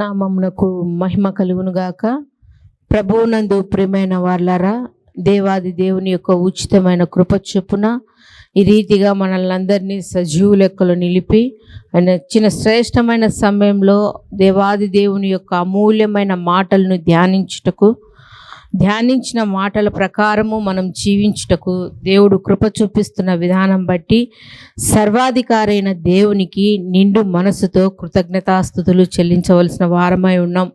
నామమునకు మహిమ కలుగును గాక. ప్రభువునందు ప్రియమైన వాళ్ళారా దేవాది దేవుని యొక్క ఉచితమైన కృప చొప్పున ఈ రీతిగా మనల్ని అందరినీ సజీవు లెక్కలో నిలిపి ఆయన చిన్న శ్రేష్టమైన సమయంలో దేవాది దేవుని యొక్క అమూల్యమైన మాటలను ధ్యానించుటకు ధ్యానించిన మాటల ప్రకారము మనం జీవించుటకు దేవుడు కృప చూపిస్తున్న విధానం బట్టి సర్వాధికారైన దేవునికి నిండు మనసుతో కృతజ్ఞతాస్థుతులు చెల్లించవలసిన వారమై ఉన్నాం.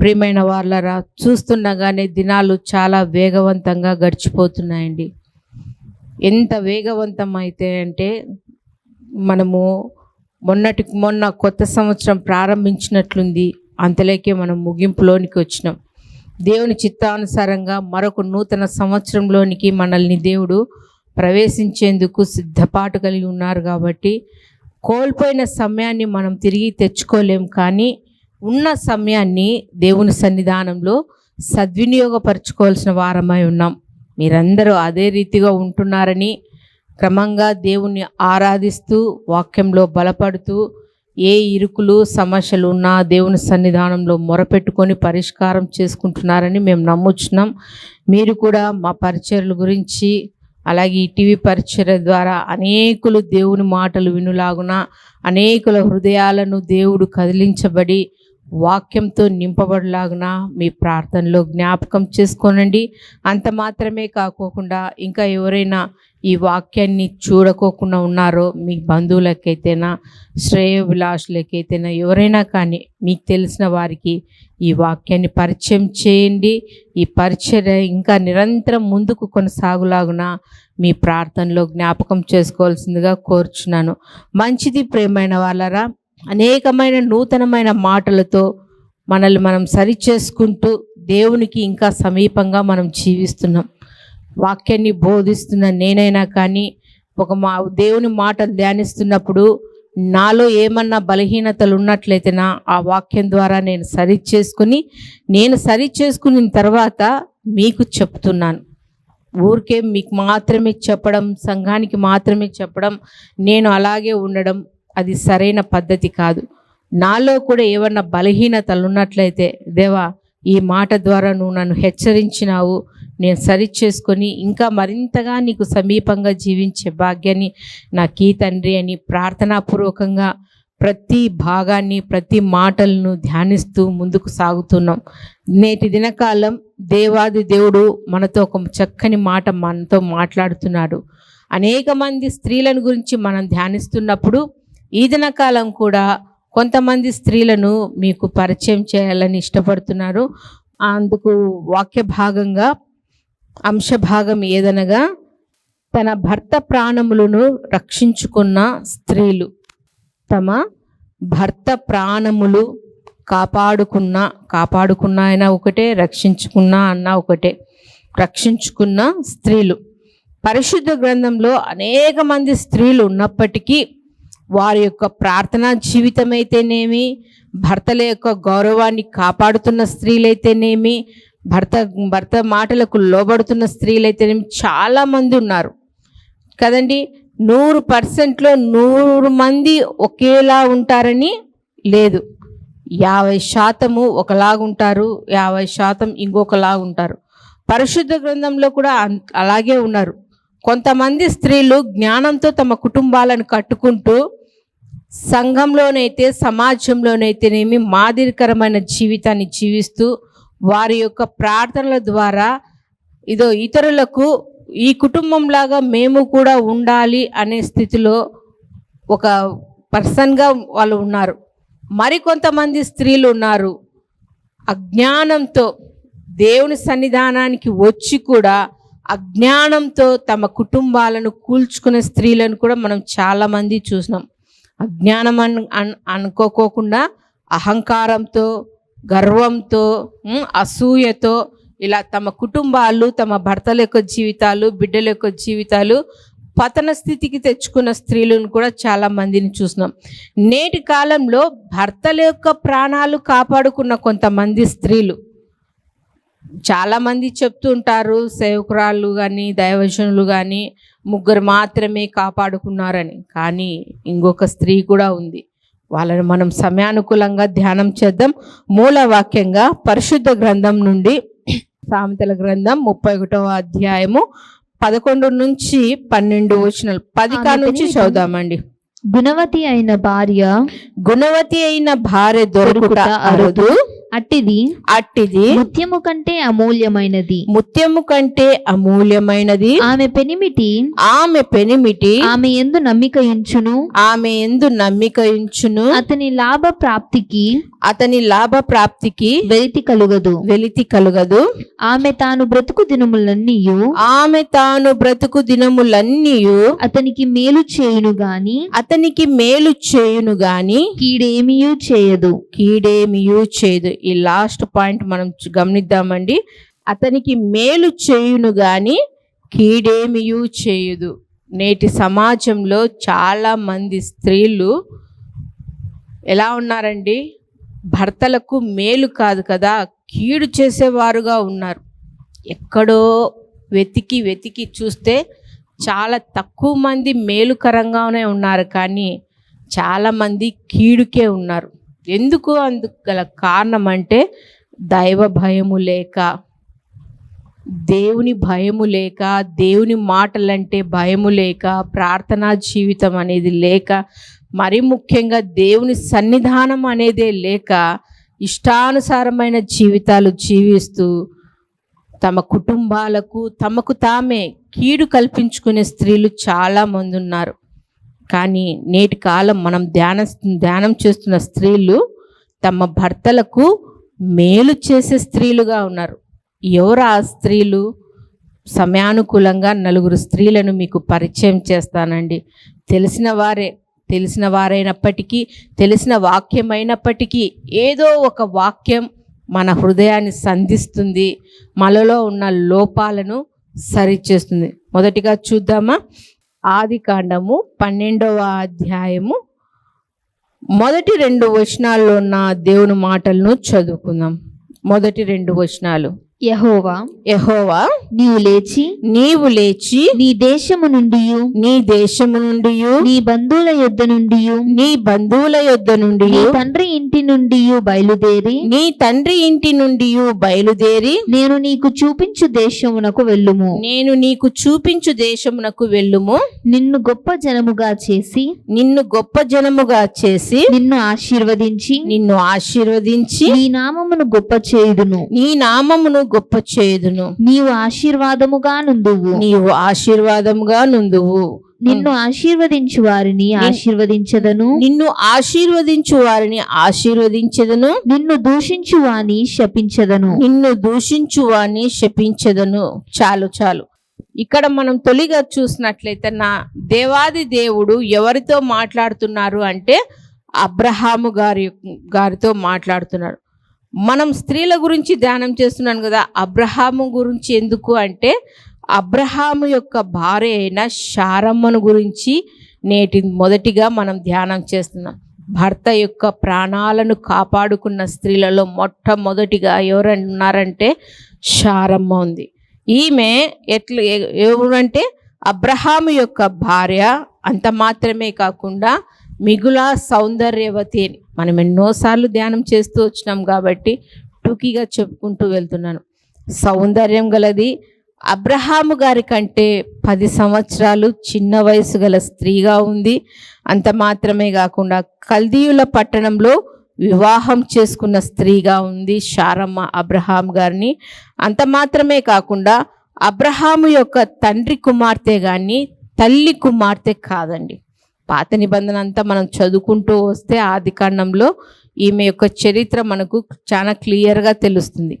ప్రియమైన వాళ్ళరా చూస్తుండగానే దినాలు చాలా వేగవంతంగా గడిచిపోతున్నాయండి. ఎంత వేగవంతం అయితే అంటే మనము మొన్నటికి మొన్న కొత్త సంవత్సరం ప్రారంభించినట్లుంది. అంతలోకే మనం ముగింపులోనికి వచ్చినాం. దేవుని చిత్తానుసారంగా మరొక నూతన సంవత్సరంలోనికి మనల్ని దేవుడు ప్రవేశించేందుకు సిద్ధపాటు కలిగి ఉన్నారు కాబట్టి కోల్పోయిన సమయాన్ని మనం తిరిగి తెచ్చుకోలేం కానీ ఉన్న సమయాన్ని దేవుని సన్నిధానంలో సద్వినియోగపరచుకోవాల్సిన వారమై ఉన్నాం. మీరందరూ అదే రీతిగా ఉంటున్నారని క్రమంగా దేవుణ్ణి ఆరాధిస్తూ వాక్యంలో బలపడుతూ ఏ ఇరుకులు సమస్యలు ఉన్నా దేవుని సన్నిధానంలో మొరపెట్టుకొని పరిష్కారం చేసుకుంటున్నారని మేము నమ్ముచున్నాం. మీరు కూడా మా పరిచయల గురించి అలాగే ఈ టీవీ పరిచయ ద్వారా అనేకులు దేవుని మాటలు వినులాగున అనేకుల హృదయాలను దేవుడు కదిలించబడి వాక్యంతో నింపబడలాగున మీ ప్రార్థనలో జ్ఞాపకం చేసుకోనండి. అంత మాత్రమే కాకోకుండా ఇంకా ఎవరైనా ఈ వాక్యాన్ని చూడకోకుండా ఉన్నారో మీ బంధువులకైతేనా శ్రేయోభిలాషులకైతేనా ఎవరైనా కానీ మీకు తెలిసిన వారికి ఈ వాక్యాన్ని పరిచయం చేయండి. ఈ పరిచయం ఇంకా నిరంతరం ముందుకు కొనసాగులాగున మీ ప్రార్థనలో జ్ఞాపకం చేసుకోవాల్సిందిగా కోరుచున్నాను. మంచిది ప్రేమైన వాళ్ళరా అనేకమైన నూతనమైన మాటలతో మనల్ని మనం సరిచేసుకుంటూ దేవునికి ఇంకా సమీపంగా మనం జీవిస్తున్నాం. వాక్యాన్ని బోధిస్తున్న నేనైనా కానీ ఒక మా దేవుని మాటలు ధ్యానిస్తున్నప్పుడు నాలో ఏమన్నా బలహీనతలు ఉన్నట్లయితే నా ఆ వాక్యం ద్వారా నేను సరి చేసుకుని నేను సరి చేసుకున్న తర్వాత మీకు చెప్తున్నాను. ఊరికే మీకు మాత్రమే చెప్పడం సంఘానికి మాత్రమే చెప్పడం నేను అలాగే ఉండడం అది సరైన పద్ధతి కాదు. నాలో కూడా ఏమన్నా బలహీనతలు ఉన్నట్లయితే దేవా ఈ మాట ద్వారా నువ్వు నన్ను హెచ్చరించినావు. నేను సరి చేసుకొని ఇంకా మరింతగా నీకు సమీపంగా జీవించే భాగ్యాన్ని నాకు ఈ తండ్రి అని ప్రార్థనాపూర్వకంగా ప్రతి భాగాన్ని ప్రతి మాటలను ధ్యానిస్తూ ముందుకు సాగుతున్నాం. నేటి దినకాలం దేవాది దేవుడు మనతో ఒక చక్కని మాట మనతో మాట్లాడుతున్నాడు. అనేక మంది స్త్రీలను గురించి మనం ధ్యానిస్తున్నప్పుడు ఈ దినకాలం కూడా కొంతమంది స్త్రీలను మీకు పరిచయం చేయాలని ఇష్టపడుతున్నారు. అందుకు వాక్య భాగంగా అంశభాగం ఏదనగా తన భర్త ప్రాణములను రక్షించుకున్న స్త్రీలు. తమ భర్త ప్రాణములు కాపాడుకున్న కాపాడుకున్న అయినా ఒకటే రక్షించుకున్న అన్న ఒకటే రక్షించుకున్న స్త్రీలు. పరిశుద్ధ గ్రంథంలో అనేక మంది స్త్రీలు ఉన్నప్పటికీ వారి యొక్క ప్రార్థనా జీవితం అయితేనేమి భర్తల యొక్క గౌరవాన్ని కాపాడుతున్న స్త్రీలైతేనేమి భర్త భర్త మాటలకు లోబడుతున్న స్త్రీలైతేనేమి చాలామంది ఉన్నారు. కదండి? నూరు పర్సెంట్లో నూరు మంది ఒకేలా ఉంటారని లేదు. యాభై శాతము ఒకలాగుంటారు యాభై శాతం ఇంకొకలాగా ఉంటారు. పరిశుద్ధ గ్రంథంలో కూడా అలాగే ఉన్నారు. కొంతమంది స్త్రీలు జ్ఞానంతో తమ కుటుంబాలను కట్టుకుంటూ సంఘంలోనైతే సమాజంలోనైతేనేమి మాదిరికరమైన జీవితాన్ని జీవిస్తూ వారి యొక్క ప్రార్థనల ద్వారా ఇదో ఇతరులకు ఈ కుటుంబంలాగా మేము కూడా ఉండాలి అనే స్థితిలో ఒక పర్సన్గా వాళ్ళు ఉన్నారు. మరికొంతమంది స్త్రీలు ఉన్నారు. అజ్ఞానంతో దేవుని సన్నిధానానికి వచ్చి కూడా అజ్ఞానంతో తమ కుటుంబాలను కూల్చుకునే స్త్రీలను కూడా మనం చాలామంది చూసినాం. అజ్ఞానం అన్ అన్- అనుకోకోకుండా అహంకారంతో గర్వంతో అసూయతో ఇలా తమ కుటుంబాలు తమ భర్తల యొక్క జీవితాలు బిడ్డల యొక్క జీవితాలు పతన స్థితికి తెచ్చుకున్న స్త్రీలను కూడా చాలా మందిని చూసినాం. నేటి కాలంలో భర్తల యొక్క ప్రాణాలు కాపాడుకున్న కొంతమంది స్త్రీలు చాలామంది చెప్తూ ఉంటారు సేవకురాళ్ళు కానీ దైవజనులు కానీ ముగ్గురు మాత్రమే కాపాడుకున్నారని. కానీ ఇంకొక స్త్రీ కూడా ఉంది. వాళ్ళని మనం సమయానుకూలంగా ధ్యానం చేద్దాం. మూల వాక్యంగా పరిశుద్ధ గ్రంథం నుండి సామెతల గ్రంథం ముప్పై ఒకటవ అధ్యాయము పదకొండు నుంచి పన్నెండు వచ్చిన పది కా నుంచి చదుదామండి గుణవతి అయిన భార్య గుణవతి అయిన భార్య దొరుకుట అరుదు. అట్టిది. అట్టిది. ముత్యము కంటే అమూల్యమైనది. ముత్యము కంటే అమూల్యమైనది. ఆమె పెనిమిటి. ఆమె పెనిమిటి. ఆమె ఎందు నమ్మిక ఉంచును ఆమె ఎందు నమ్మిక ఉంచును అతని లాభ ప్రాప్తికి అతని లాభ ప్రాప్తికి వెలితి కలుగదు. వెలితి కలుగదు. ఆమె తాను బ్రతుకు దినములన్నీ ఆమె తాను బ్రతుకు దినములన్నీ అతనికి మేలు చేయును గాని అతనికి మేలు చేయును గాని కీడేమియూ చేయదు. కీడేమియు చేయదు ఈ లాస్ట్ పాయింట్ మనం గమనిద్దామండి. అతనికి మేలు చేయును గాని కీడేమియు చేయదు. నేటి సమాజంలో చాలా మంది స్త్రీలు ఎలా ఉన్నారండి? భర్తలకు మేలు కాదు కదా కీడు చేసేవారుగా ఉన్నారు. ఎక్కడో వెతికి వెతికి చూస్తే చాలా తక్కువ మంది మేలుకరంగానే ఉన్నారు కానీ చాలామంది కీడుకే ఉన్నారు. ఎందుకు అందుకు గల కారణం అంటే దైవ భయము లేక దేవుని భయము లేక దేవుని మాటలంటే భయము లేక ప్రార్థనా జీవితం అనేది లేక మరి ముఖ్యంగా దేవుని సన్నిధానం అనేదే లేక ఇష్టానుసారమైన జీవితాలు జీవిస్తూ తమ కుటుంబాలకు తమకు తామే కీడు కల్పించుకునే స్త్రీలు చాలా మంది ఉన్నారు. కానీ నేటి కాలం మనం ధ్యాన ధ్యానం చేస్తున్న స్త్రీలు తమ భర్తలకు మేలు చేసే స్త్రీలుగా ఉన్నారు. ఎవరు ఆ స్త్రీలు? సమయానుకూలంగా నలుగురు స్త్రీలను మీకు పరిచయం చేస్తానండి. తెలిసిన వారే తెలిసిన వారైనప్పటికీ తెలిసిన వాక్యం అయినప్పటికీ ఏదో ఒక వాక్యం మన హృదయాన్ని సంధిస్తుంది మనలో ఉన్న లోపాలను సరిచేస్తుంది. మొదటిగా చూద్దామా? ఆది కాండము పన్నెండవ అధ్యాయము. మొదటి రెండు వచనాల్లో ఉన్న దేవుని మాటలను చదువుకుందాం. మొదటి రెండు వచనాలు. యహోవా యెహోవా నీవు లేచి నీవు లేచి నీ దేశము నుండి నీ దేశము నుండి నీ బంధువుల యొద్ద నుండి నీ బంధువుల యొద్ద నుండి తండ్రి ఇంటి నుండి బయలుదేరి నీ తండ్రి ఇంటి నుండి బయలుదేరి నేను నీకు చూపించు దేశమునకు వెళ్ళుము. నేను నీకు చూపించు దేశమునకు వెళ్ళుము. నిన్ను గొప్ప జనముగా చేసి నిన్ను గొప్ప జనముగా చేసి నిన్ను ఆశీర్వదించి నిన్ను ఆశీర్వదించి నీ నామమును గొప్ప చేయుదును. నీ నామమును గొప్ప చేయుదును నీవు ఆశీర్వాదముగా నుందువు నీవు ఆశీర్వాదముగా నుందువు నిన్ను ఆశీర్వదించు వారిని ఆశీర్వదించదను. నిన్ను ఆశీర్వదించు వారిని ఆశీర్వదించదను. నిన్ను దూషించు వాని శపించదను. నిన్ను దూషించు వారిని శపించదను. చాలు చాలు. ఇక్కడ మనం తొలిగా చూసినట్లయితే నా దేవాది దేవుడు ఎవరితో మాట్లాడుతున్నారు అంటే అబ్రహాము గారి గారితో మాట్లాడుతున్నారు మనం స్త్రీల గురించి ధ్యానం చేస్తున్నాను కదా అబ్రహాము గురించి ఎందుకు అంటే అబ్రహాము యొక్క భార్య అయిన శారమ్మను గురించి నేటి మొదటిగా మనం ధ్యానం చేస్తున్నాం. భర్త యొక్క ప్రాణాలను కాపాడుకున్న స్త్రీలలో మొట్టమొదటిగా ఎవరైనా ఉన్నారంటే శారమ్మ ఉంది. ఈమె ఎట్లా ఎవరంటే అబ్రహాము యొక్క భార్య అంత మాత్రమే కాకుండా మిగుల సౌందర్యవతి అని మనం ఎన్నోసార్లు ధ్యానం చేస్తూ వచ్చినాం కాబట్టి టూకీగా చెప్పుకుంటూ వెళ్తున్నాను. సౌందర్యం గలది అబ్రహాము గారి కంటే పది సంవత్సరాలు చిన్న వయసు గల స్త్రీగా ఉంది. అంత మాత్రమే కాకుండా కల్దీయుల పట్టణంలో వివాహం చేసుకున్న స్త్రీగా ఉంది శారమ్మ అబ్రహాం గారిని. అంత మాత్రమే కాకుండా అబ్రహాము యొక్క తండ్రి కుమార్తె కానీ తల్లి కుమార్తె కాదండి. పాత నిబంధన అంతా మనం చదువుకుంటూ వస్తే ఆది కాండంలో ఈమె యొక్క చరిత్ర మనకు చాలా క్లియర్గా తెలుస్తుంది.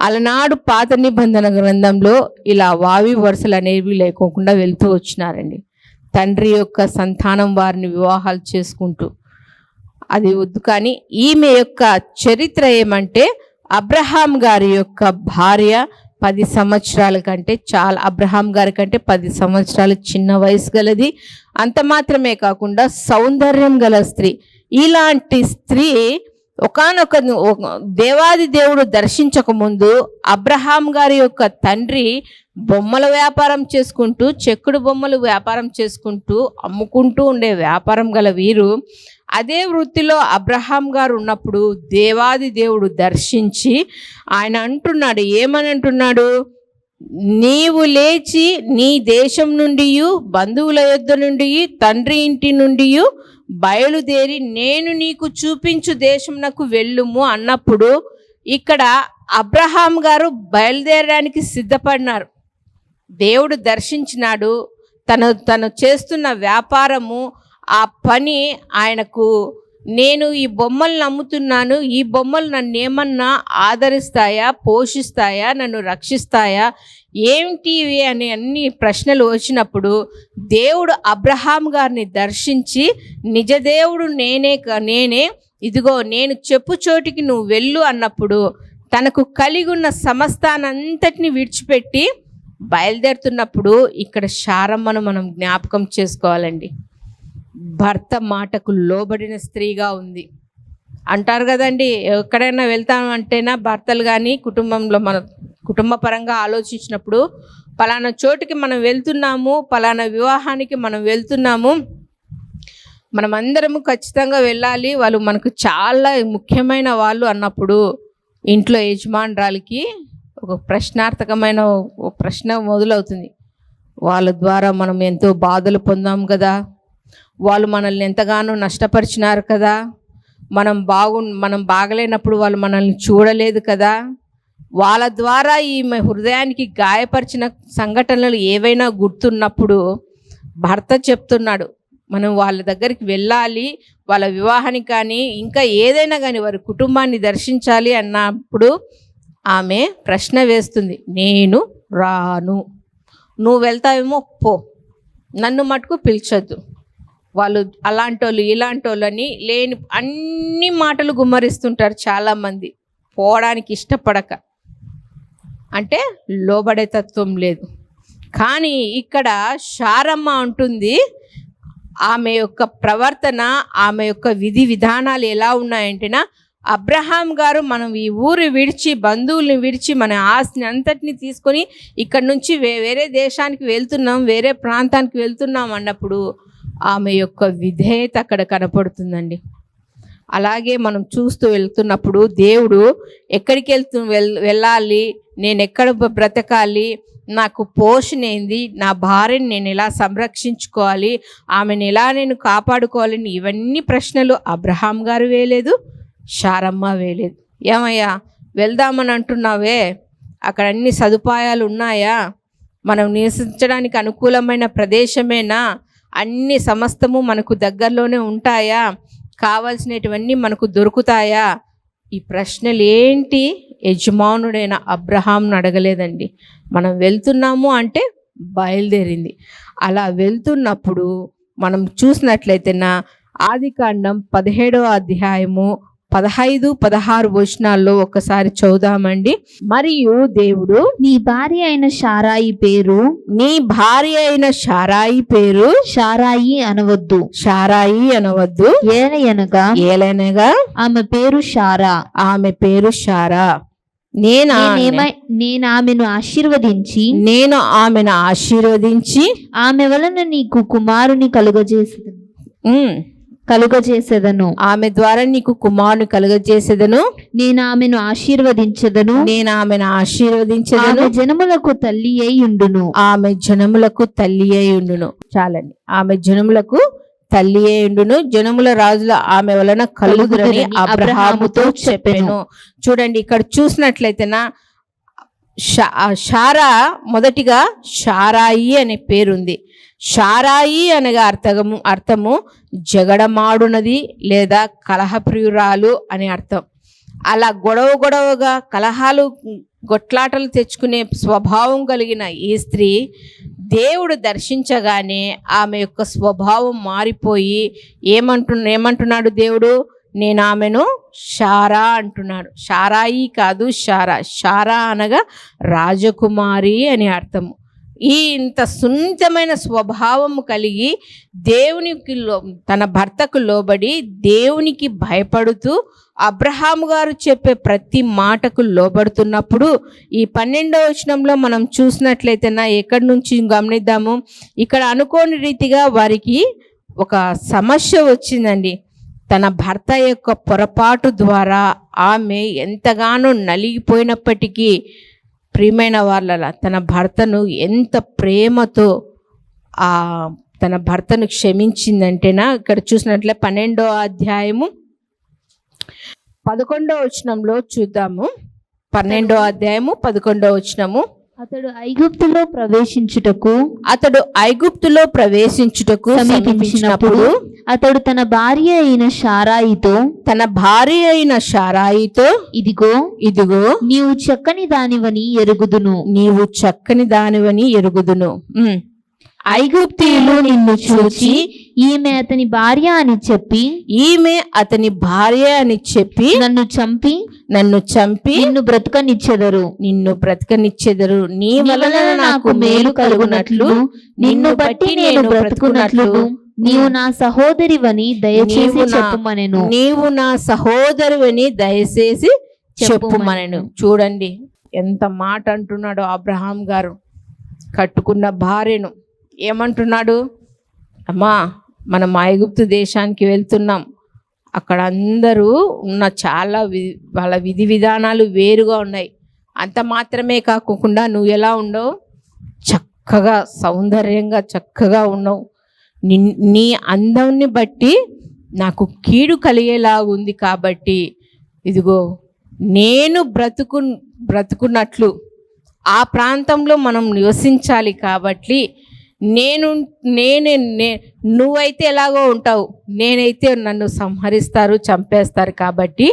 అలనాడు పాత నిబంధన గ్రంథంలో ఇలా వావి వరుసలు అనేవి లేకోకుండా వెళ్తూ వచ్చినారండి. తండ్రి యొక్క సంతానం వారిని వివాహాలు చేసుకుంటూ. అది వద్దు కానీ ఈమె యొక్క చరిత్ర ఏమంటే అబ్రహాం గారి యొక్క భార్య పది సంవత్సరాల కంటే చాలా అబ్రహాం గారి కంటే పది సంవత్సరాలు చిన్న వయసు గలది. అంత మాత్రమే కాకుండా సౌందర్యం గల స్త్రీ. ఇలాంటి స్త్రీ ఒకానొక దేవాది దేవుడు దర్శించక ముందు అబ్రహాం గారి యొక్క తండ్రి బొమ్మల వ్యాపారం చేసుకుంటూ చెక్కుడు బొమ్మలు వ్యాపారం చేసుకుంటూ అమ్ముకుంటూ ఉండే వ్యాపారం గల వీరు. అదే వృత్తిలో అబ్రహాం గారు ఉన్నప్పుడు దేవాది దేవుడు దర్శించి ఆయన అంటున్నాడు ఏమని అంటున్నాడు? నీవు లేచి నీ దేశం నుండి బంధువుల యొద్ద నుండి తండ్రి ఇంటి నుండి బయలుదేరి నేను నీకు చూపించు దేశంనకు వెళ్ళుము అన్నప్పుడు ఇక్కడ అబ్రహాం గారు బయలుదేరడానికి సిద్ధపడినారు. దేవుడు దర్శించినాడు. తను తను చేస్తున్న వ్యాపారము ఆ పని ఆయనకు నేను ఈ బొమ్మలు నమ్ముతున్నాను. ఈ బొమ్మలు నన్ను ఏమన్నా ఆదరిస్తాయా? పోషిస్తాయా? నన్ను రక్షిస్తాయా? ఏమిటి అనే అన్ని ప్రశ్నలు వచ్చినప్పుడు దేవుడు అబ్రహాం గారిని దర్శించి నిజదేవుడు నేనే క- నేనే ఇదిగో నేను చెప్పు చోటికి నువ్వు వెళ్ళు అన్నప్పుడు తనకు కలిగి ఉన్న సమస్తానంతటిని విడిచిపెట్టి బయలుదేరుతున్నప్పుడు ఇక్కడ శారమ్మను మనం జ్ఞాపకం చేసుకోవాలండి. భర్త మాటకు లోబడిన స్త్రీగా ఉంది. అంటారు కదండి ఎక్కడైనా వెళ్తాం అంటేనా భర్తలు కానీ కుటుంబంలో మన కుటుంబ పరంగా ఆలోచించినప్పుడు పలానా చోటుకి మనం వెళ్తున్నాము పలానా వివాహానికి మనం వెళ్తున్నాము మనం అందరము ఖచ్చితంగా వెళ్ళాలి వాళ్ళు మనకు చాలా ముఖ్యమైన వాళ్ళు అన్నప్పుడు ఇంట్లో యజమానురాలకి ఒక ప్రశ్నార్థకమైన ఒక ప్రశ్న మొదలవుతుంది. వాళ్ళ ద్వారా మనం ఎంతో బాధలు పొందాం కదా వాళ్ళు మనల్ని ఎంతగానో నష్టపరిచినారు కదా. మనం బాగు మనం బాగలేనప్పుడు వాళ్ళు మనల్ని చూడలేదు కదా. వాళ్ళ ద్వారా ఈమె హృదయానికి గాయపరిచిన సంఘటనలు ఏవైనా గుర్తున్నప్పుడు భర్త చెప్తున్నాడు మనం వాళ్ళ దగ్గరికి వెళ్ళాలి వాళ్ళ వివాహానికి కానీ ఇంకా ఏదైనా కానీ వారి కుటుంబాన్ని దర్శించాలి అన్నప్పుడు ఆమె ప్రశ్న వేస్తుంది నేను రాను. నువ్వు వెళ్తావేమో పో. నన్ను మటుకు పిలిచొద్దు. వాళ్ళు అలాంటి వాళ్ళు ఇలాంటి లేని అన్ని మాటలు గుమ్మరిస్తుంటారు చాలామంది. పోవడానికి ఇష్టపడక. అంటే లోబడే తత్వం లేదు. కానీ ఇక్కడ శారమ్మ అంటుంది ఆమె యొక్క ప్రవర్తన ఆమె యొక్క విధి విధానాలు ఎలా ఉన్నాయంటేనా అబ్రహాం గారు మనం ఈ ఊరు విడిచి బంధువుల్ని విడిచి మన ఆస్తిని అంతటిని తీసుకొని ఇక్కడ నుంచి వే వేరే దేశానికి వెళ్తున్నాం వేరే ప్రాంతానికి వెళ్తున్నాం అన్నప్పుడు ఆమె యొక్క విధేయత అక్కడ కనపడుతుందండి. అలాగే మనం చూస్తూ వెళ్తున్నప్పుడు దేవుడు ఎక్కడికి వెళ్తు వెళ్ళాలి? నేను ఎక్కడ బ్రతకాలి? నాకు పోషణ ఏంది? నా భార్యని నేను ఎలా సంరక్షించుకోవాలి? ఆమెను ఎలా నేను కాపాడుకోవాలని ఇవన్నీ ప్రశ్నలు అబ్రహాం గారు వేయలేదు శారమ్మ వేయలేదు. ఏమయ్యా వెళ్దామని అంటున్నావే? అక్కడ అన్ని సదుపాయాలు ఉన్నాయా? మనం నివసించడానికి అనుకూలమైన ప్రదేశమేనా? అన్ని సమస్తము మనకు దగ్గరలోనే ఉంటాయా? కావాల్సినటువన్నీ మనకు దొరుకుతాయా? ఈ ప్రశ్నలు ఏంటి యజమానుడైన అబ్రహాంను అడగలేదండి. మనం వెళ్తున్నాము అంటే బయలుదేరింది. అలా వెళ్తున్నప్పుడు మనం చూసినట్లయితే నా ఆది కాండం పదిహేడవ అధ్యాయము పదహైదు పదహారు వచనాల్లో ఒకసారి చదుదామండి మరియు దేవుడు నీ భార్య అయిన షారాయి పేరు నీ భార్య అయిన షారాయి పేరు షారాయి అనవద్దు. షారాయి అనవద్దు. ఏలయనగా ఏలనగా ఆమె పేరు షారా. ఆమె పేరు షారా. నేను నేను ఆమెను ఆశీర్వదించి నేను ఆమెను ఆశీర్వదించి ఆమె వలన నీకు కుమారుని కలుగజేసేదను. ఉమ్, కలుగజేసేదను. ఆమె ద్వారా నీకు కుమారుని కలుగజేసేదను. నేను ఆమెను ఆశీర్వదించదను. నేను ఆమెను ఆశీర్వదించదను. ఆమె జనములకు తల్లి అయి ఉండును. ఆమె జనములకు తల్లి అయి ఉండును. చాలండి. ఆమె జనములకు తల్లి అయి ఉండును. జనముల రాజుల ఆమె వలన కలుగురని కలుగుదురని అబ్రహాముతో చెప్పెను. చూడండి ఇక్కడ చూసినట్లయితేనా షారా మొదటిగా షారాయి అనే పేరుంది. షారాయి అనగా అర్థము అర్థము జగడమాడునది లేదా కలహప్రియురాలు అని అర్థం. అలా గొడవ గొడవగా కలహాలు గొట్లాటలు తెచ్చుకునే స్వభావం కలిగిన ఈ స్త్రీ దేవుడు దర్శించగానే ఆమె యొక్క స్వభావం మారిపోయి ఏమంటు ఏమంటున్నాడు దేవుడు? నేను ఆమెను షారా అంటున్నాడు. షారాయి కాదు షారా షారా అనగా రాజకుమారి అని అర్థము ఈ ఇంత సున్నితమైన స్వభావము కలిగి దేవునికి లో తన భర్తకు లోబడి దేవునికి భయపడుతూ అబ్రహాము గారు చెప్పే ప్రతి మాటకు లోబడుతున్నప్పుడు ఈ పన్నెండవ వచనంలో మనం చూసినట్లయితే నా ఎక్కడి నుంచి గమనిద్దాము? ఇక్కడ అనుకోని రీతిగా వారికి ఒక సమస్య వచ్చిందండి. తన భర్త యొక్క పొరపాటు ద్వారా ఆమె ఎంతగానో నలిగిపోయినప్పటికీ ప్రియమైన వాళ్ళ తన భర్తను ఎంత ప్రేమతో ఆ తన భర్తను క్షమించిందంటేనా? ఇక్కడ చూసినట్లే పన్నెండో అధ్యాయము పదకొండో వచనంలో చూద్దాము. పన్నెండో అధ్యాయము పదకొండో వచనము. అతడు ఐగుప్తులో ప్రవేశించుటకు అతడు ఐగుప్తులో ప్రవేశించుటకు సమీపించినప్పుడు అతడు తన భార్య అయిన షారాయితో తన భార్య అయిన షారాయితో ఇదిగో ఇదిగో నీవు చక్కని దానివని ఎరుగుదును నీవు చక్కని దానివని ఎరుగుదును. ఐగుప్తీయులు నిన్ను చూచి ఈమె అతని భార్య అని చెప్పి ఈమె అతని భార్య అని చెప్పి నన్ను చంపి నన్ను చంపి నిన్ను బ్రతకనిచ్చెదరు. నిన్ను బ్రతకనిచ్చెదరు. నీ వలన నాకు మేలు కలుగునట్లు నిన్ను బట్టి నేను బ్రతుకున్నట్లు నీవు నా సహోదరివని దయచేసి చెప్పుమనెను. నీవు నా సహోదరువని దయచేసి చెప్పుమనను. చూడండి ఎంత మాట అంటున్నాడు అబ్రహాం గారు. కట్టుకున్న భార్యను ఏమంటున్నాడు? అమ్మా మనం ఐగుప్తు దేశానికి వెళ్తున్నాం. అక్కడ అందరూ ఉన్న చాలా వి వాళ్ళ విధి విధానాలు వేరుగా ఉన్నాయి. అంత మాత్రమే కాకుండా నువ్వు ఎలా ఉండవు? చక్కగా సౌందర్యంగా చక్కగా ఉన్నావు. ని నీ అందంని బట్టి నాకు కీడు కలిగేలాగుంది కాబట్టి ఇదిగో నేను బ్రతుకు బ్రతుకున్నట్లు ఆ ప్రాంతంలో మనం నివసించాలి కాబట్టి నేను నేనే నే నువ్వైతే ఎలాగో ఉంటావు నేనైతే నన్ను సంహరిస్తారు చంపేస్తారు కాబట్టి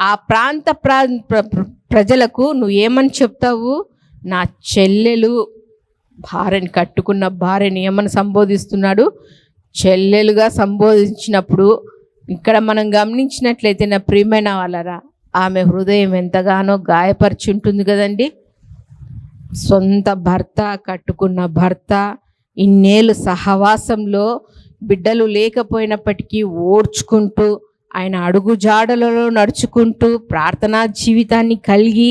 ఆ ప్రాంత ప్రా ప్ర- ప్రజలకు నువ్వు ఏమని చెప్తావు? నా చెల్లెలు భార్యని కట్టుకున్న భార్యని ఏమని సంబోధిస్తున్నాడు? చెల్లెలుగా సంబోధించినప్పుడు ఇక్కడ మనం గమనించినట్లయితే నా ప్రియమైన వాళ్ళరా ఆమె హృదయం ఎంతగానో గాయపరిచి ఉంటుంది కదండి. సొంత భర్త కట్టుకున్న భర్త ఇన్నేళ్ళు సహవాసంలో బిడ్డలు లేకపోయినప్పటికీ ఓర్చుకుంటూ ఆయన అడుగు జాడలలో నడుచుకుంటూ ప్రార్థనా జీవితాన్ని కలిగి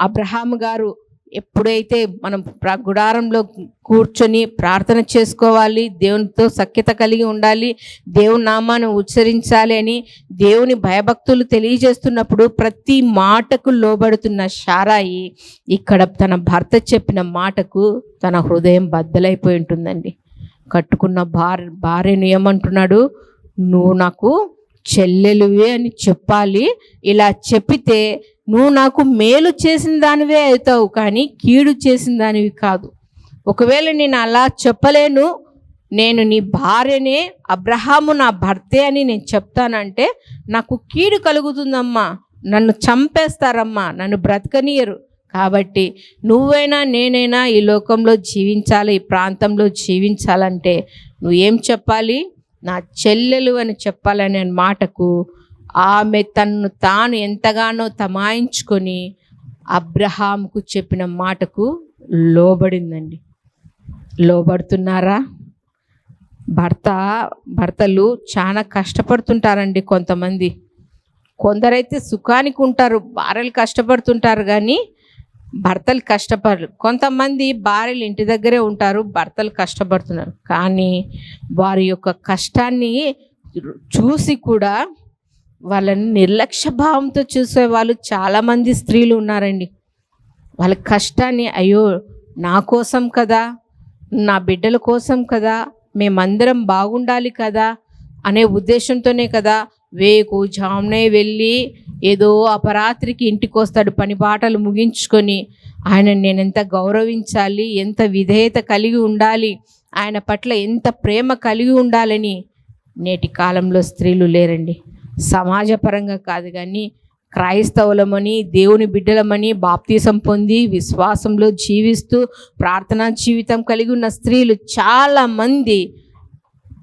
అబ్రహాం గారు ఎప్పుడైతే మనం ప్ర- గుడారంలో కూర్చొని ప్రార్థన చేసుకోవాలి దేవునితో సఖ్యత కలిగి ఉండాలి దేవుని నామాన్ని ఉచ్చరించాలి అని దేవుని భయభక్తులు తెలియజేస్తున్నప్పుడు ప్రతి మాటకు లోబడుతున్న షారాయి ఇక్కడ తన భర్త చెప్పిన మాటకు తన హృదయం బద్దలైపోయి ఉంటుందండి. కట్టుకున్న భార్య భార్యను ఏమంటున్నాడు నువ్వు నాకు చెల్లెలువే అని చెప్పాలి. ఇలా చెప్పితే నువ్వు నాకు మేలు చేసిన దానివే అవుతావు కానీ కీడు చేసిన దానివి కాదు. ఒకవేళ నేను అలా చెప్పలేను నేను నీ భార్యనే అబ్రహాము నా భర్తే అని నేను చెప్తానంటే నాకు కీడు కలుగుతుందమ్మా. నన్ను చంపేస్తారమ్మా నన్ను బ్రతకనీయరు. కాబట్టి నువ్వైనా నేనైనా ఈ లోకంలో జీవించాలి ఈ ప్రాంతంలో జీవించాలంటే నువ్వేం చెప్పాలి? నా చెల్లెలు అని చెప్పాలనే మాటకు ఆమె తన్ను తాను ఎంతగానో తమాయించుకొని అబ్రహాంకు చెప్పిన మాటకు లోబడిందండి. లోబడుతున్నారా? భర్త భర్తలు చాలా కష్టపడుతుంటారండి కొంతమంది. కొందరైతే సుఖానికి ఉంటారు భార్యలు కష్టపడుతుంటారు కానీ భర్తలు కష్టపడరు. కొంతమంది భార్యలు ఇంటి దగ్గరే ఉంటారు భర్తలు కష్టపడుతున్నారు. కానీ వారి యొక్క కష్టాన్ని చూసి కూడా వాళ్ళని నిర్లక్ష్య భావంతో చూసే వాళ్ళు చాలామంది స్త్రీలు ఉన్నారండి. వాళ్ళ కష్టాన్ని అయ్యో నా కోసం కదా నా బిడ్డల కోసం కదా మేమందరం బాగుండాలి కదా అనే ఉద్దేశంతోనే కదా వేకు జామునే వెళ్ళి ఏదో అపరాత్రికి ఇంటికి వస్తాడు పని పాటలు ముగించుకొని. ఆయన నేను ఎంత గౌరవించాలి ఎంత విధేయత కలిగి ఉండాలి ఆయన పట్ల ఎంత ప్రేమ కలిగి ఉండాలని నేటి కాలంలో స్త్రీలు లేరండి. సమాజపరంగా కాదు కానీ క్రైస్తవులమని దేవుని బిడ్డలమని బాప్తీసం పొంది విశ్వాసంలో జీవిస్తూ ప్రార్థనా జీవితం కలిగి ఉన్న స్త్రీలు చాలామంది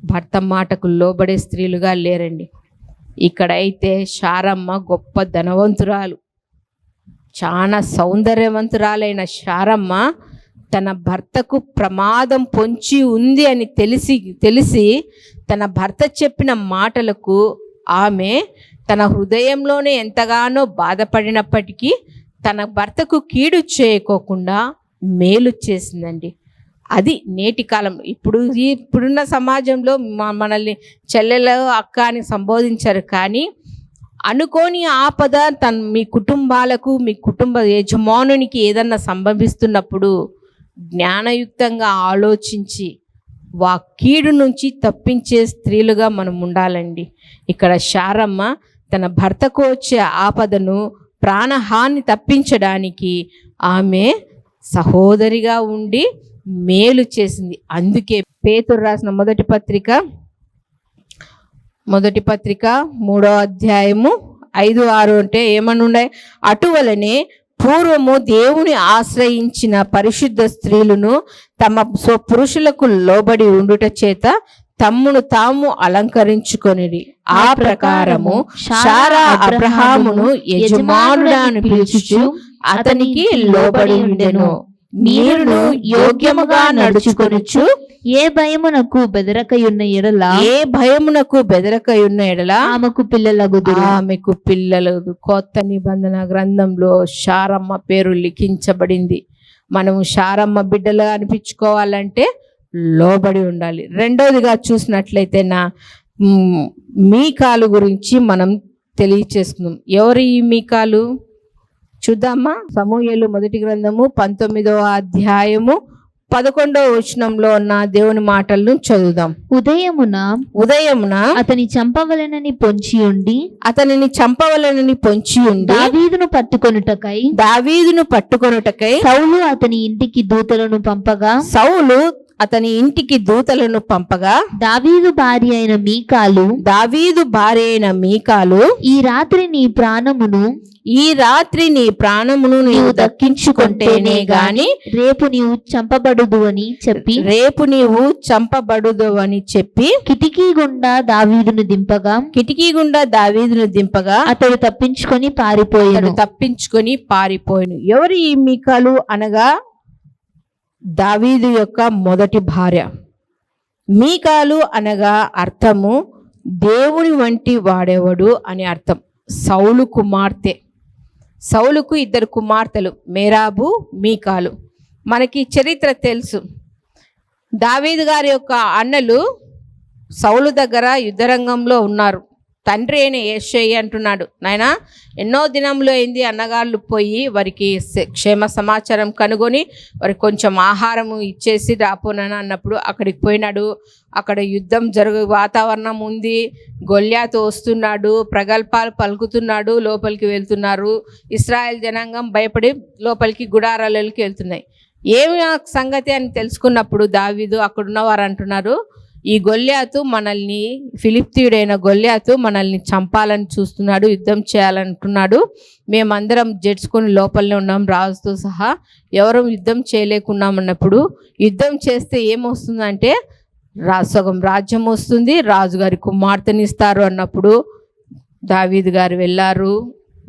భర్త మాటకు లోబడే స్త్రీలుగా లేరండి. ఇక్కడైతే శారమ్మ గొప్ప ధనవంతురాలు. చాలా సౌందర్యవంతురాలైన శారమ్మ తన భర్తకు ప్రమాదం పొంచి ఉంది అని తెలిసి తెలిసి తన భర్త చెప్పిన మాటలకు ఆమె తన హృదయంలోనే ఎంతగానో బాధపడినప్పటికీ తన భర్తకు కీడు చేయకోకుండా మేలు చేసిందండి. అది నేటి కాలం. ఇప్పుడు ఇప్పుడున్న సమాజంలో మనల్ని చెల్లెలు అక్క అని సంబోధించారు కానీ అనుకోని ఆపద తన మీ కుటుంబాలకు మీ కుటుంబ యజమానునికి ఏదన్నా సంభవిస్తున్నప్పుడు జ్ఞానయుక్తంగా ఆలోచించి వా కీడు నుంచి తప్పించే స్త్రీలుగా మనం ఉండాలండి. ఇక్కడ శారమ్మ తన భర్తకు వచ్చే ఆపదను ప్రాణహాని తప్పించడానికి ఆమె సహోదరిగా ఉండి మేలు చేసింది. అందుకే పేతురు రాసిన మొదటి పత్రిక మొదటి పత్రిక మూడో అధ్యాయము ఐదు ఆరు అంటే ఏమని అటువలనే పూర్వము దేవుని ఆశ్రయించిన పరిశుద్ధ స్త్రీలను తమ స్వపురుషులకు లోబడి ఉండుట చేత తమ్మును తాము అలంకరించుకొనిరి. ఆ ప్రకారము శారా అబ్రహామును యజమానుడా అని పిలుచుచు అతనికి లోబడి ఉండెను. మీరును యోగ్యముగా నడుచుకొనుచు ఏ భయమునకు బెదరకయున్న ఎడల? ఏ భయమునకు బెదరకయున్న ఎడల? ఆమెకు పిల్లలగుదురు. ఆమెకు పిల్లలు కొత్త నిబంధన గ్రంథంలో శారమ్మ పేరు లిఖించబడింది. మనము శారమ్మ బిడ్డలు అనిపించుకోవాలంటే లోబడి ఉండాలి. రెండవదిగా చూసినట్లయితే నా మీకాలు గురించి మనం తెలియచేసుకుందాం. ఎవరు ఈ మీకాలు చూద్దామా? సమూహలు మొదటి గ్రంథము పంతొమ్మిదవ అధ్యాయము పదకొండవ వచనంలో ఉన్న దేవుని మాటలను చదువుదాం. ఉదయమున ఉదయమున అతని చంపవలెనని పొంచి ఉండి అతనిని చంపవలనని పొంచి ఉండి దావీదును పట్టుకొనుటకై దావీదును పట్టుకొనుటకై సౌలు అతని ఇంటికి దూతలను పంపగా సౌలు అతని ఇంటికి దూతలను పంపగా దావీదు భార్య అయిన మీకాలు దావీదు భార్య అయిన మీకాలు ఈ రాత్రి నీ ప్రాణమును ఈ రాత్రి నీ ప్రాణమును నీవు దక్కించుకుంటేనే గాని రేపు నీవు చంపబడుదు అని చెప్పి రేపు నీవు చంపబడుదు అని చెప్పి కిటికీ గుండా దావీదును దింపగా కిటికీ గుండా దావీదును దింపగా అతడు తప్పించుకొని పారిపోయాడు తప్పించుకొని పారిపోయాను. ఎవరు ఈ మీకాలు అనగా? దావీదు యొక్క మొదటి భార్య. మీకాలు అనగా అర్థము దేవుని వంటి వాడేవాడు అని అర్థం. సౌలు కుమార్తె. సౌలుకు ఇద్దరు కుమార్తెలు మేరాబు మీకాలు. మనకి చరిత్ర తెలుసు. దావీదు గారి యొక్క అన్నలు సౌలు దగ్గర యుద్ధరంగంలో ఉన్నారు. తండ్రి అయిన ఏషయ్య అంటున్నాడు నాయనా ఎన్నో దినంలో అయింది అన్నగాళ్ళు పోయి వారికి క్షేమ సమాచారం కనుగొని వారికి కొంచెం ఆహారం ఇచ్చేసి రాపోనని అన్నప్పుడు అక్కడికి పోయినాడు. అక్కడ యుద్ధం జరుగు వాతావరణం ఉంది. గొల్యాతో వస్తున్నాడు. ప్రగల్భాలు పలుకుతున్నాడు. లోపలికి వెళ్తున్నారు. ఇస్రాయల్ జనాంగం భయపడి లోపలికి గుడారాలకి వెళ్తున్నాయి. ఏమి సంగతి అని తెలుసుకున్నప్పుడు దావీదు అక్కడున్న వారు అంటున్నారు ఈ గొల్యాతు మనల్ని ఫిలిప్తీయుడైన గొల్యాతు మనల్ని చంపాలని చూస్తున్నాడు యుద్ధం చేయాలంటున్నాడు. మేమందరం జడ్చుకొని లోపలనే ఉన్నాం రాజుతో సహా ఎవరు యుద్ధం చేయలేకున్నాం అన్నప్పుడు యుద్ధం చేస్తే ఏమొస్తుందంటే రా సగం రాజ్యం వస్తుంది రాజుగారి కుమార్తెనిస్తారు అన్నప్పుడు దావీదు గారు వెళ్ళారు.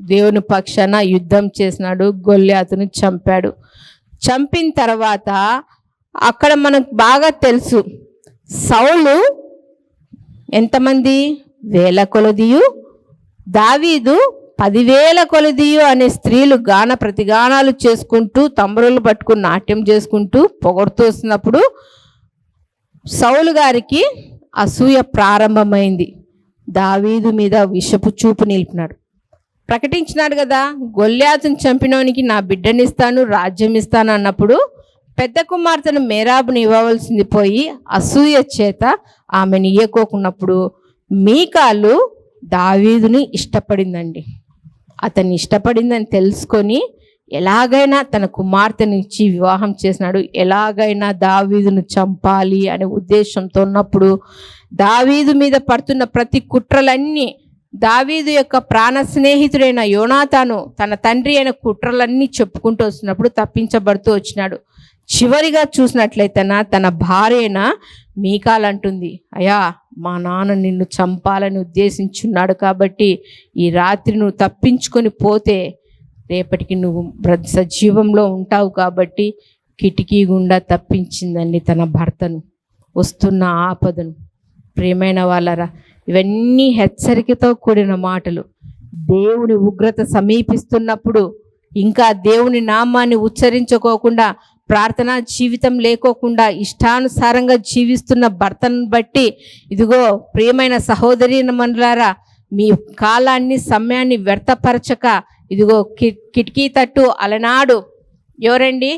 దేవుని పక్షాన యుద్ధం చేసినాడు గొల్యాతుని చంపాడు. చంపిన తర్వాత అక్కడ మనకు బాగా తెలుసు సౌలు ఎంతమంది? వేల కొలదియు. దావీదు పదివేల కొలదియు అనే స్త్రీలు గాన ప్రతిగానాలు చేసుకుంటూ తమ్మురులు పట్టుకుని నాట్యం చేసుకుంటూ పొగడుతూ వస్తున్నప్పుడు సౌలు గారికి అసూయ ప్రారంభమైంది. దావీదు మీద విషపు చూపు నిలిపినాడు. ప్రకటించినాడు కదా గొల్లాతుని చంపినోనికి నా బిడ్డనిస్తాను రాజ్యం ఇస్తాను అన్నప్పుడు పెద్ద కుమార్తెను మేరాబుని ఇవ్వవలసింది పోయి అసూయ చేత ఆమెను ఇయ్యకోకున్నప్పుడు మీకాలు దావీదుని ఇష్టపడిందండి. అతన్ని ఇష్టపడిందని తెలుసుకొని ఎలాగైనా తన కుమార్తెను ఇచ్చి వివాహం చేసినాడు. ఎలాగైనా దావీదును చంపాలి అనే ఉద్దేశంతో ఉన్నప్పుడు దావీదు మీద పడుతున్న ప్రతి కుట్రలన్నీ దావీదు యొక్క ప్రాణ స్నేహితుడైన యోనాతాను తన తండ్రి అయిన కుట్రలన్నీ చెప్పుకుంటూ వస్తున్నప్పుడు తప్పించబడుతూ వచ్చినాడు. చివరిగా చూసినట్లయితే తన భార్యన మీకాలంటుంది. అయ్యా మా నాన్న నిన్ను చంపాలని ఉద్దేశించున్నాడు కాబట్టి ఈ రాత్రి నువ్వు తప్పించుకొని పోతే రేపటికి నువ్వు సజీవంలో ఉంటావు కాబట్టి కిటికీ గుండా తప్పించిందండి తన భర్తను. వస్తున్న ఆపదను. ప్రియమైన వాళ్ళరా ఇవన్నీ హెచ్చరికతో కూడిన మాటలు. దేవుని ఉగ్రత సమీపిస్తున్నప్పుడు ఇంకా దేవుని నామాన్ని ఉచ్చరించుకోకుండా ప్రార్థనా జీవితం లేకోకుండా ఇష్టానుసారంగా జీవిస్తున్న భర్తను బట్టి ఇదిగో ప్రియమైన సహోదరి మండలారా మీ కాలాన్ని సమయాన్ని వ్యర్థపరచక ఇదిగో కి- కిటికీ తట్టు అలనాడు. ఎవరండి?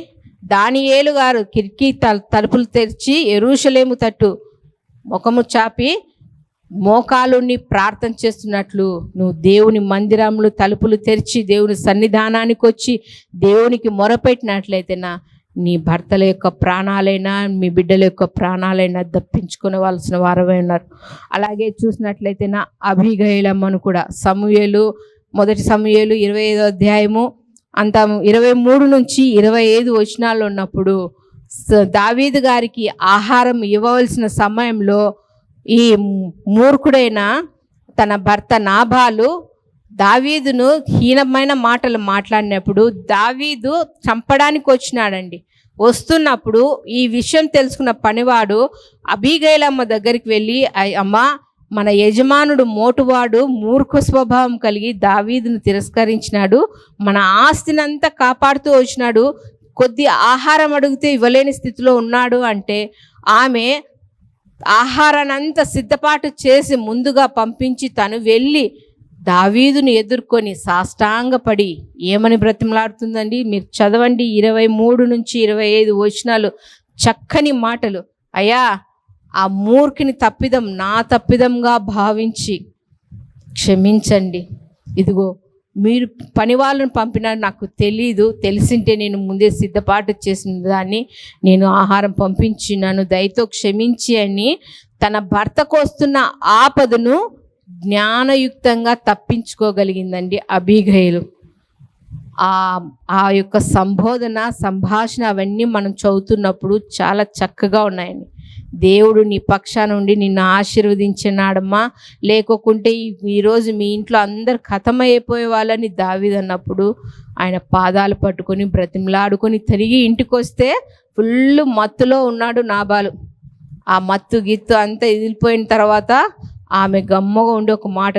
దానియేలు గారు కిటికీ త తలుపులు తెరిచి ఎరుషలేము తట్టు ముఖము చాపి మోకాలుని ప్రార్థన చేస్తున్నట్లు నువ్వు దేవుని మందిరంలో తలుపులు తెరిచి దేవుని సన్నిధానానికి వచ్చి దేవునికి మొరపెట్టినట్లయితే నా నీ భర్తల యొక్క ప్రాణాలైనా మీ బిడ్డల యొక్క ప్రాణాలైనా దప్పించుకునవలసిన వారమై ఉన్నారు. అలాగే చూసినట్లయితే నా అభిగైలమ్మను కూడా సమూహలు మొదటి సమూహలు ఇరవై ఐదో అధ్యాయము అంత ఇరవై మూడు నుంచి ఇరవై ఐదు వచనాలు ఉన్నప్పుడు దావీదు గారికి ఆహారం ఇవ్వవలసిన సమయంలో ఈ మూర్ఖుడైన తన భర్త నాభాలు దావీదును హీనమైన మాటలు మాట్లాడినప్పుడు దావీదు చంపడానికి వచ్చినాడండి. వస్తున్నప్పుడు ఈ విషయం తెలుసుకున్న పనివాడు అబీగైలమ్మ దగ్గరికి వెళ్ళి అమ్మ మన యజమానుడు మోటువాడు మూర్ఖ స్వభావం కలిగి దావీదును తిరస్కరించినాడు. మన ఆస్తినంతా కాపాడుతూ వచ్చినాడు. కొద్ది ఆహారం అడిగితే ఇవ్వలేని స్థితిలో ఉన్నాడు అంటే ఆమె ఆహారాన్ని అంతా సిద్ధపాటు చేసి ముందుగా పంపించి తను వెళ్ళి దావీదుని ఎదుర్కొని సాష్టాంగపడి ఏమని బ్రతిమలాడుతుందండి? మీరు చదవండి ఇరవై మూడు నుంచి ఇరవై ఐదు వచనాలు. చక్కని మాటలు. అయ్యా ఆ మూర్ఖిని తప్పిదం నా తప్పిదంగా భావించి క్షమించండి. ఇదిగో మీరు పని వాళ్ళని పంపినా నాకు తెలీదు. తెలిసింటే నేను ముందే సిద్ధపాటు చేసిన దాన్ని నేను ఆహారం పంపించినాను. దయతో క్షమించి అని తన భర్తకు వస్తున్న ఆపదను జ్ఞానయుక్తంగా తప్పించుకోగలిగిందండి అభిఘయులు ఆ ఆ యొక్క సంబోధన సంభాషణ అవన్నీ మనం చదువుతున్నప్పుడు చాలా చక్కగా ఉన్నాయండి. దేవుడు నీ పక్షాన ఉండి నిన్ను ఆశీర్వదించినాడమ్మా. లేకోకుంటే ఈరోజు మీ ఇంట్లో అందరు కథమైపోయే వాళ్ళని దావిదన్నప్పుడు ఆయన పాదాలు పట్టుకొని బ్రతిమలాడుకొని తిరిగి ఇంటికి వస్తే ఫుల్ మత్తులో ఉన్నాడు నాబాలు. ఆ మత్తు గిత్తు అంతా ఎదిలిపోయిన తర్వాత ఆమె గమ్మగా ఉండి ఒక మాట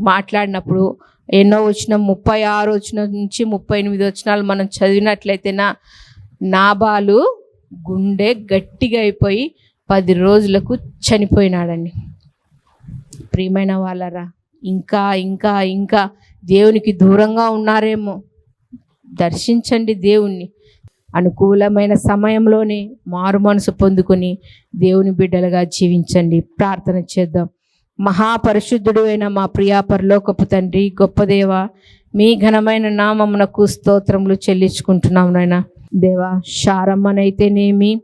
మాట్లాడినప్పుడు ఎన్నో వచ్చిన ముప్పై ఆరు వచ్చిన నుంచి ముప్పై ఎనిమిది వచ్చినాలు మనం చదివినట్లయితేనా నాబాలు గుండె గట్టిగా అయిపోయి పది రోజులకు చనిపోయినాడండి. ప్రియమైన వాళ్ళరా ఇంకా ఇంకా ఇంకా దేవునికి దూరంగా ఉన్నారేమో. దర్శించండి దేవుణ్ణి. అనుకూలమైన సమయంలోనే మారు మనసు పొందుకొని దేవుని బిడ్డలుగా జీవించండి. ప్రార్థన చేద్దాం. మహాపరిశుద్ధుడు అయిన మా ప్రియా పరలోకపు తండ్రి గొప్పదేవ మీ ఘనమైన నామమునకు స్తోత్రములు చెల్లించుకుంటున్నాం నాయన. దేవా శారమ్మనైతేనేమి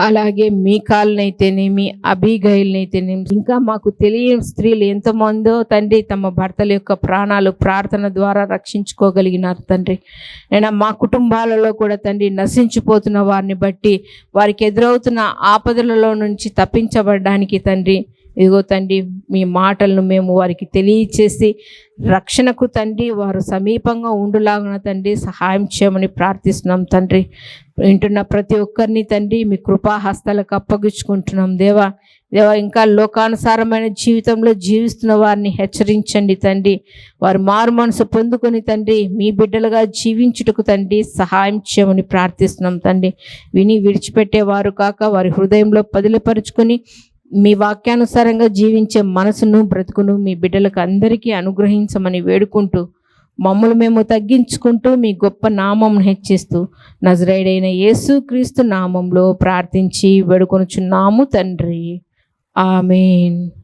అలాగే మీ కాళ్ళనైతేనేమి అభిగైలనైతేనేమి ఇంకా మాకు తెలియని స్త్రీలు ఎంతమందో తండ్రి తమ భర్తల యొక్క ప్రాణాలు ప్రార్థన ద్వారా రక్షించుకోగలిగినారు తండ్రి. నేను మా కుటుంబాలలో కూడా తండ్రి నశించిపోతున్న వారిని బట్టి వారికి ఎదురవుతున్న ఆపదలలో నుంచి తప్పించబడడానికి తండ్రి ఇదిగో తండ్రి మీ మాటలను మేము వారికి తెలియచేసి రక్షణకు తండ్రి వారు సమీపంగా ఉండులాగున తండ్రి సహాయం చేయమని ప్రార్థిస్తున్నాం తండ్రి. వింటున్న ప్రతి ఒక్కరిని తండ్రి మీ కృపాహస్తాలకు అప్పగించుకుంటున్నాం దేవా. దేవా ఇంకా లోకానుసారమైన జీవితంలో జీవిస్తున్న వారిని హెచ్చరించండి తండ్రి. వారు మారు మనసు పొందుకొని తండ్రి మీ బిడ్డలుగా జీవించుటకు తండ్రి సహాయం చేయమని ప్రార్థిస్తున్నాం తండ్రి. విని విడిచిపెట్టేవారు కాక వారి హృదయంలో పదిలిపరుచుకొని మీ వాక్యానుసారంగా జీవించే మనసును బ్రతుకును మీ బిడ్డలకు అందరికీ అనుగ్రహించమని వేడుకుంటూ మమ్మల్ని మేము తగ్గించుకుంటూ మీ గొప్ప నామం హెచ్చిస్తూ నజరైడైన యేసు క్రీస్తు నామంలో ప్రార్థించి వేడుకొనుచున్నాము తండ్రి. ఆమెన్.